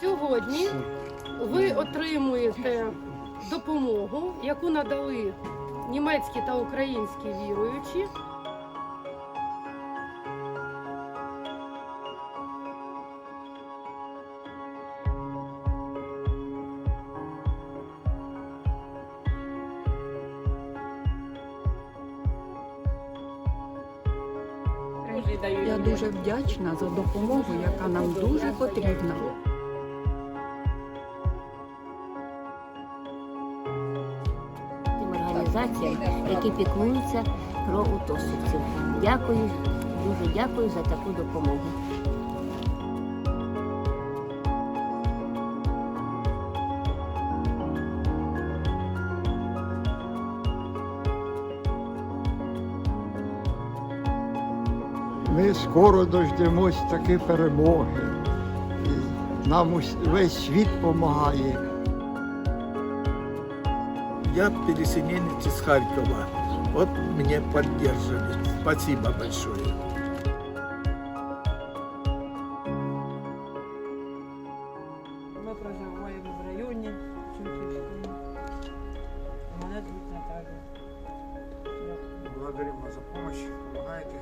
Сьогодні ви отримуєте допомогу, яку надали німецькі та українські віруючі. Я дуже вдячна за допомогу, яка нам дуже потрібна. Організаціям, які піклуються про утосівців. Дякую, дуже дякую за таку допомогу. Ми скоро дождемось таки перемоги. Нам весь світ допомагає. Я переселенец из Харькова. Вот меня поддерживали. Спасибо большое. Ми проживаємо в районі Чунківському. Мене звуть Наталя. Дякую. Благодаримо за допомогу, допомагаєте.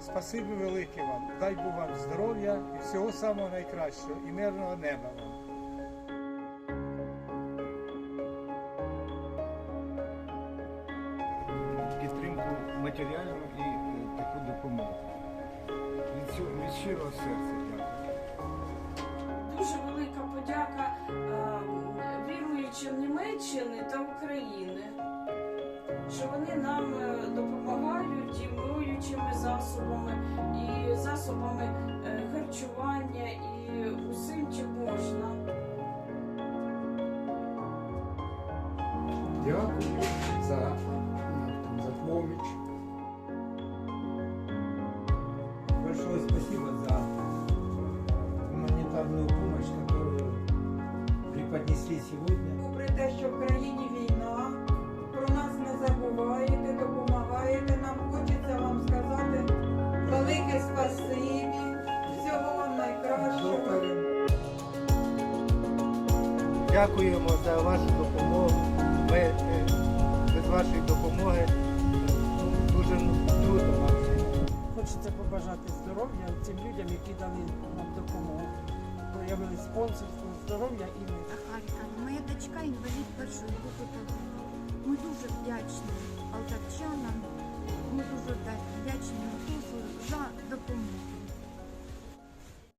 Спасибі велике вам. Дай Бог вам здоров'я і всього самого найкращого і мирного неба вам. Матеріальну і е, таку допомогу. Від, щирого серця дякую. Дуже велика подяка е, віруючим Німеччини та України, що вони нам е, допомагають і миючими засобами, і засобами е, харчування, і усім, чим можна. Дякую за сегодня. Попри те, що в країні війна, про нас не забуваєте, допомагаєте. Нам хочеться вам сказати велике спасибі, всього вам найкращого. Дякуємо за вашу допомогу. Ми е, без вашої допомоги е, дуже трудно. Хочеться побажати здоров'я цим людям, які дали нам допомогу. Проявили спонсорство, здоров'я і ми. Моя дочка інвалід першої групи. Ми дуже вдячні полтавчанам. Ми дуже вдячні за допомогу.